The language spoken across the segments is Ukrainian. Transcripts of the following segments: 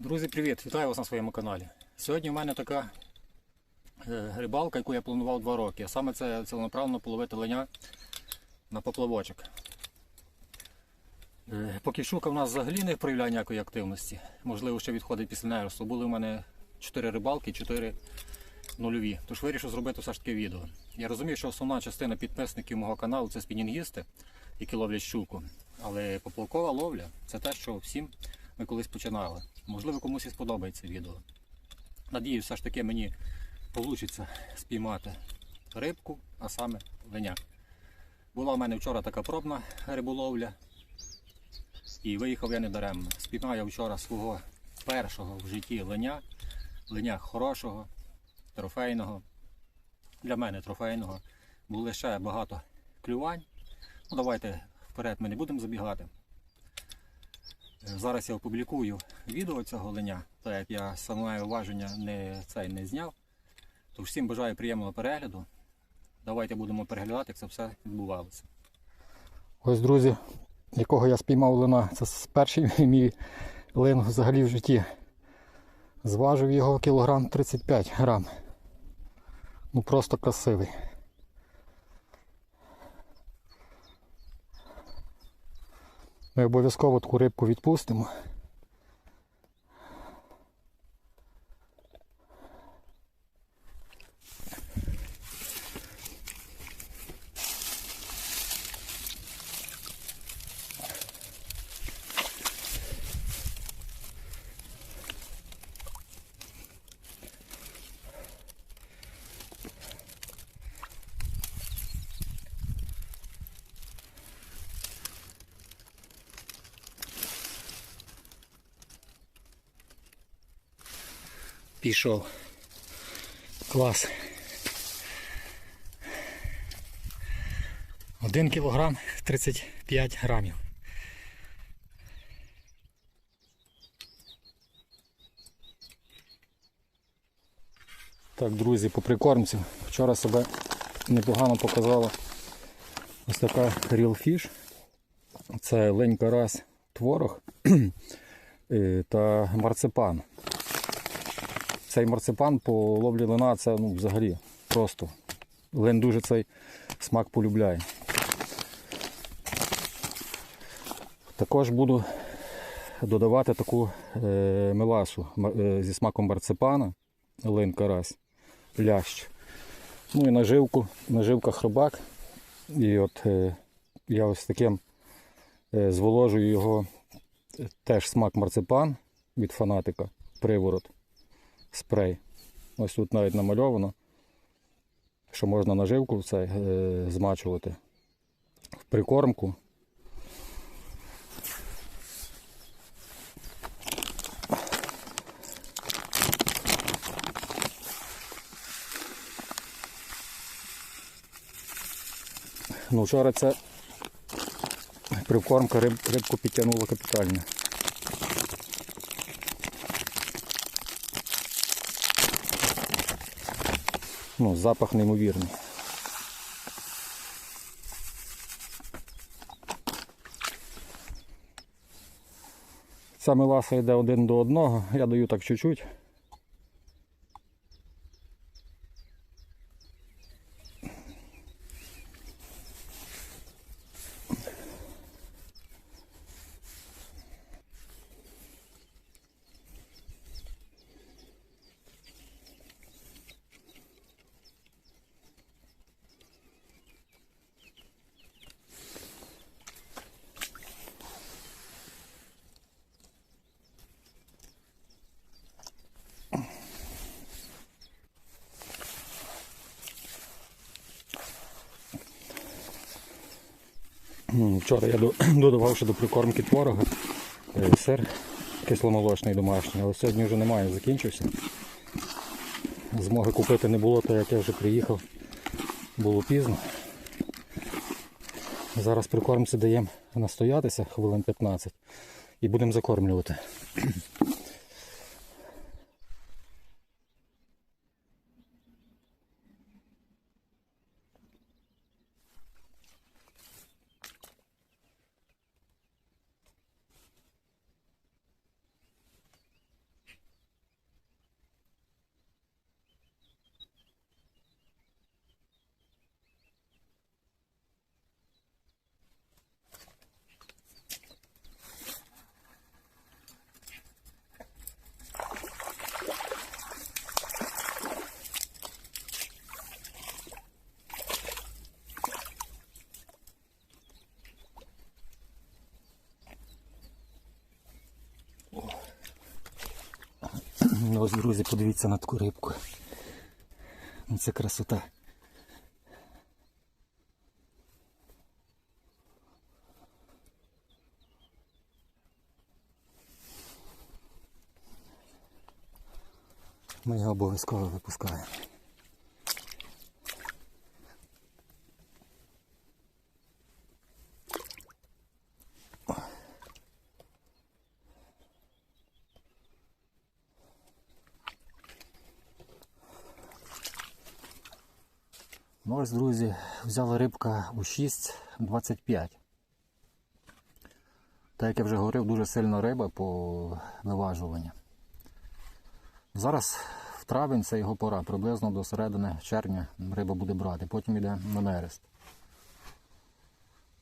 Друзі, привіт! Вітаю вас на своєму каналі. Сьогодні в мене така е, рибалка, яку я планував два роки. А саме це ціленаправно половити леня на поплавочок. Е, Поки щука в нас взагалі не проявляє ніякої активності. Можливо, ще відходить після неросту. Були в мене 4 рибалки, 4 нульові. Тож вирішив зробити все ж таки відео. Я розумію, що основна частина підписників мого каналу це спінінгісти, які ловлять щуку. Але поплавкова ловля це те, що всім ми колись починали. Можливо, комусь і сподобається відео. Надію, все ж таки мені вийде спіймати рибку, а саме леня. Була в мене вчора така пробна риболовля. І виїхав я недаремно. Спіймав я вчора свого першого в житті леня. Леня хорошого, трофейного. Для мене трофейного. Були ще багато клювань. Ну, давайте вперед ми не будемо забігати. Е, Зараз я опублікую відео цього леня, так як я саме уваження не, цей не зняв. То всім бажаю приємного перегляду. Давайте будемо переглядати, як це все відбувалося. Ось, друзі, якого я спіймав лина. Це перший мій лин взагалі в житті. Зважив його кілограм 35 грам. Ну просто красивий. Ми обов'язково таку рибку відпустимо. Пішов. Клас. Один кілограм 35 грамів. Так, друзі, по прикормці. Вчора себе непогано показала ось така Real Fish. Це лень карась творог е, та марципан. Цей марципан по ловлі лина це ну, взагалі просто. Лен дуже цей смак полюбляє. Також буду додавати таку е, меласу е, зі смаком марципана, лин карась, лящ. Ну і наживку, наживка хробак. І от е, я ось таким е, зволожую його е, теж смак марципан від фанатика, приворот спрей. Ось тут навіть намальовано, що можна наживку це е, змачувати в прикормку. Ну, вчора це прикормка риб, рибку підтягнула капітально. Ну, запах неймовірний. Ця меласа йде один до одного, я даю так чуть-чуть. Вчора я додавав ще до прикормки творога, е, сир кисломолочний домашній, але сьогодні вже немає, закінчився. Змоги купити не було, то як я вже приїхав, було пізно. Зараз прикормці даємо настоятися хвилин 15 і будемо закормлювати. Ну ось, друзі, подивіться на таку рибку. Ну це красота. Ми його обов'язково випускаємо. Ось, друзі, взяла рибка у 6,25. Так як я вже говорив, дуже сильна риба по виважуванню. Зараз в травень це його пора, приблизно до середини червня риба буде брати, потім йде на нерест.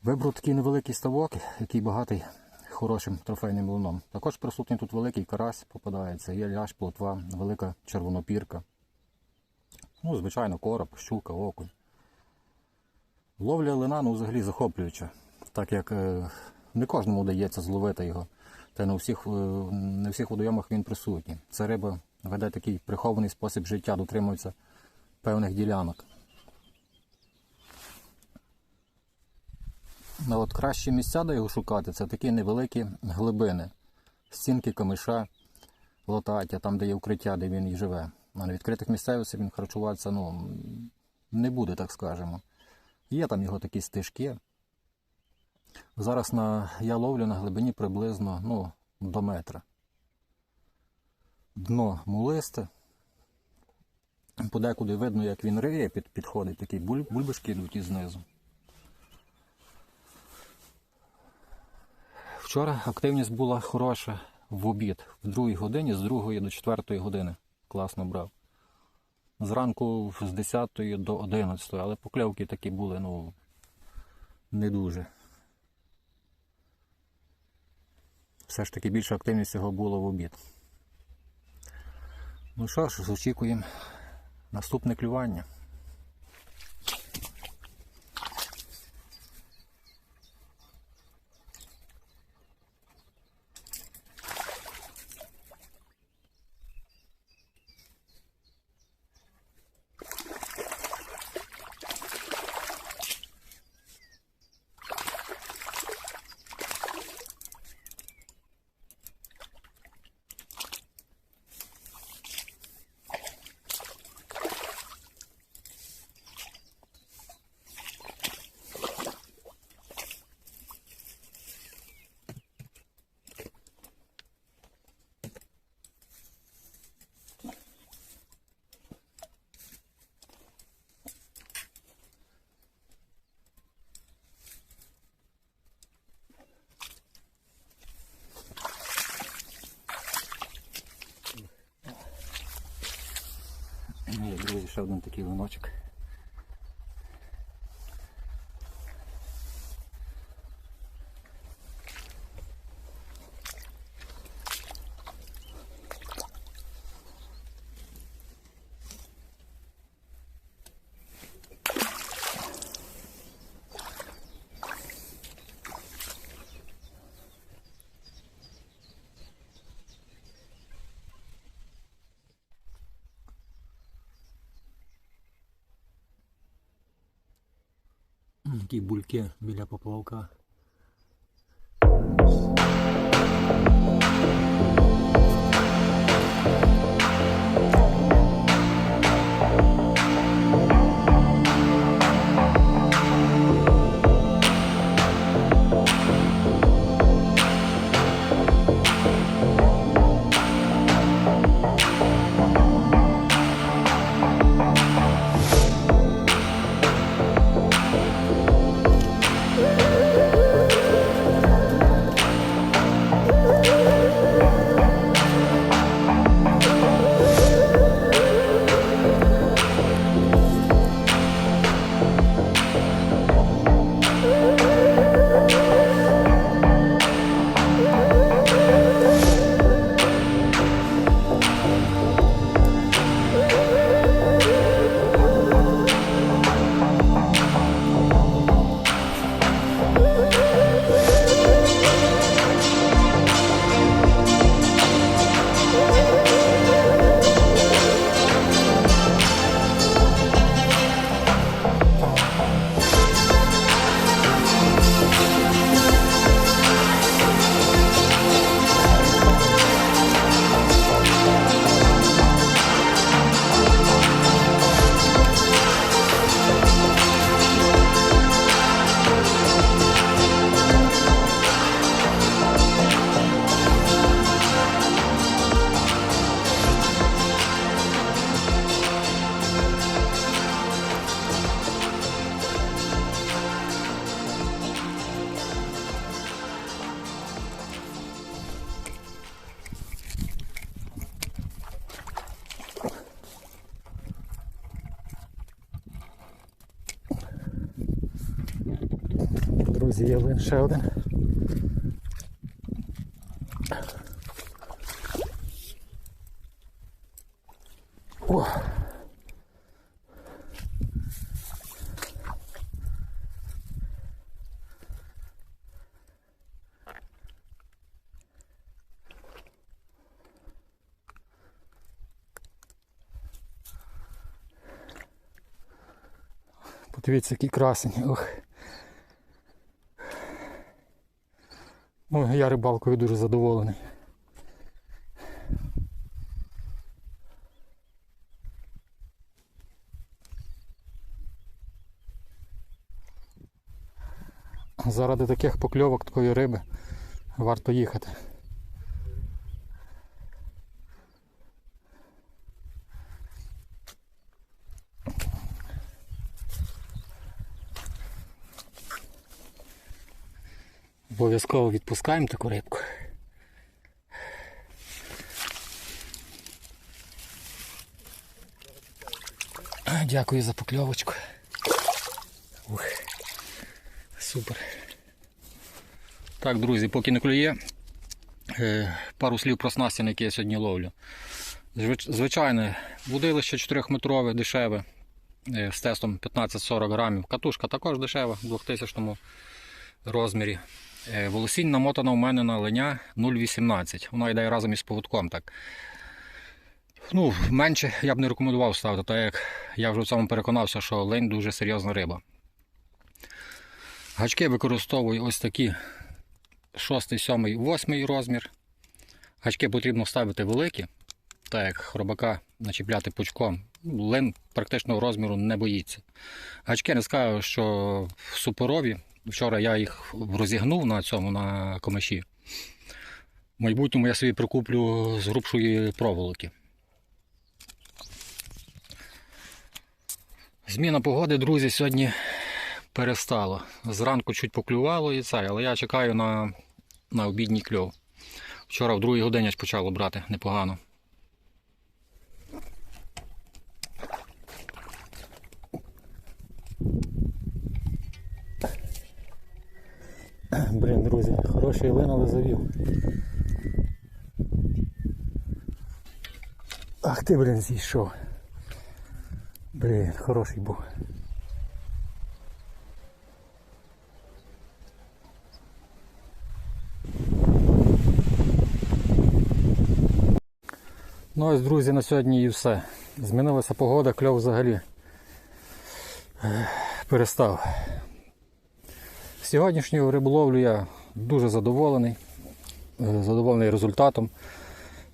Вибрав такий невеликий ставок, який багатий хорошим трофейним луном. Також присутній тут великий карась попадається, є ляш, плотва, велика червонопірка. Ну, звичайно, короб, щука, окунь. Ловля лина ну, взагалі захоплююча, так як е, не кожному вдається зловити його. Та не у всіх, не всіх водойомах він присутній. Це риба веде такий прихований спосіб життя, дотримується певних ділянок. Ну, от кращі місця, де його шукати, це такі невеликі глибини. Стінки камиша, лотаття, там, де є укриття, де він і живе. А на відкритих місцевостях він харчуватися ну, не буде, так скажемо. Є там його такі стежки. Зараз на, я ловлю на глибині приблизно ну, до метра. Дно мулисте. Подекуди видно, як він риє, під, підходить, такі буль, бульбашки йдуть із знизу. Вчора активність була хороша в обід, в другій годині, з 2 до 4 години. Класно брав. Зранку з 10 до 11, але покльовки такі були, ну, не дуже. Все ж таки більше активність його було в обід. Ну що ж, очікуємо наступне клювання. Є, друзі, ще один такий линочок. Такі бульки біля поплавка. Друзі, є ще один. О! Подивіться, який красень. Ох. Ну, я рибалкою дуже задоволений. Заради таких покльовок такої риби варто їхати. Обов'язково відпускаємо таку рибку. Дякую за покльовочку. Ух, супер. Так, друзі, поки не клює, е, пару слів про снасті, на які я сьогодні ловлю. Звичайне, будилище 4-метрове, дешеве, е, з тестом 15-40 грамів. Катушка також дешева в 2000 розмірі. Е, Волосінь намотана у мене на леня 0,18. Вона йде разом із поводком. так. Ну, менше я б не рекомендував ставити, так як я вже в цьому переконався, що лень дуже серйозна риба. Гачки використовую ось такі 6, 7, 8 розмір. Гачки потрібно ставити великі, так як хробака начіпляти пучком. Лин практичного розміру не боїться. Гачки не скажу, що суперові. Вчора я їх розігнув на цьому на комаші. В майбутньому я собі прикуплю з грубшої проволоки. Зміна погоди, друзі, сьогодні перестало. Зранку чуть поклювало і це, але я чекаю на, на обідній кльов. Вчора в другій годині аж почало брати непогано. Блін, друзі, хороший лин, але завів. Ах ти, блін, зійшов. Блін, хороший був. Ну ось, друзі, на сьогодні і все. Змінилася погода, кльов взагалі перестав. Сьогоднішньою риболовлю я дуже задоволений. е, Задоволений результатом.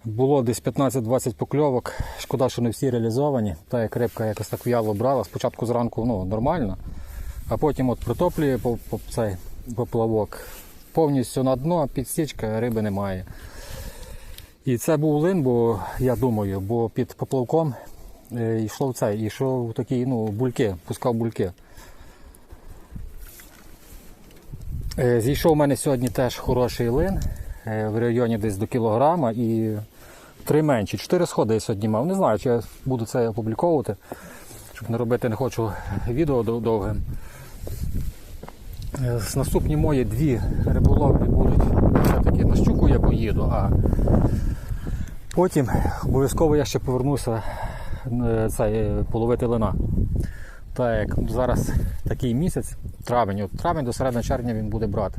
Було десь 15-20 покльовок. Шкода, що не всі реалізовані. Та як рибка якось так в'яло брала. Спочатку зранку ну, нормально, а потім от притоплює цей поплавок. Повністю на дно, підсічка, риби немає. І це був лин, бо я думаю, бо під поплавком е, йшов цей, йшов такі ну, бульки, пускав бульки. Е, Зійшов у мене сьогодні теж хороший лин е, в районі десь до кілограма і три менші. Чотири сходи я сьогодні мав. Не знаю, чи я буду це опубліковувати, щоб не робити, не хочу відео дов- довге. Е, з Наступні мої дві риболовлі будуть все-таки на щуку я поїду, а потім обов'язково я ще повернуся е, цей, е, половити лина. Так як зараз такий місяць, травень, от травень до середини червня він буде брати.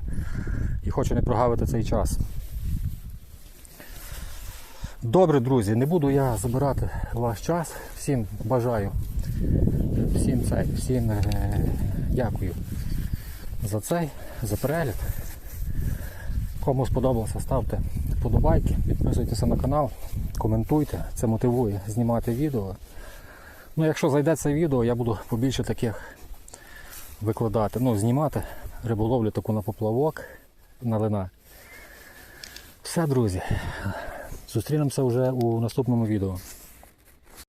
І хочу не прогавити цей час. Добре, друзі, не буду я забирати ваш час. Всім бажаю. Всім цей, всім е, дякую за цей, за перегляд. Кому сподобалося, ставте вподобайки, підписуйтеся на канал, коментуйте, це мотивує знімати відео. Ну, якщо зайде це відео, я буду побільше таких викладати, ну, знімати риболовлю таку на поплавок, на лина. Все, друзі. Зустрінемося вже у наступному відео.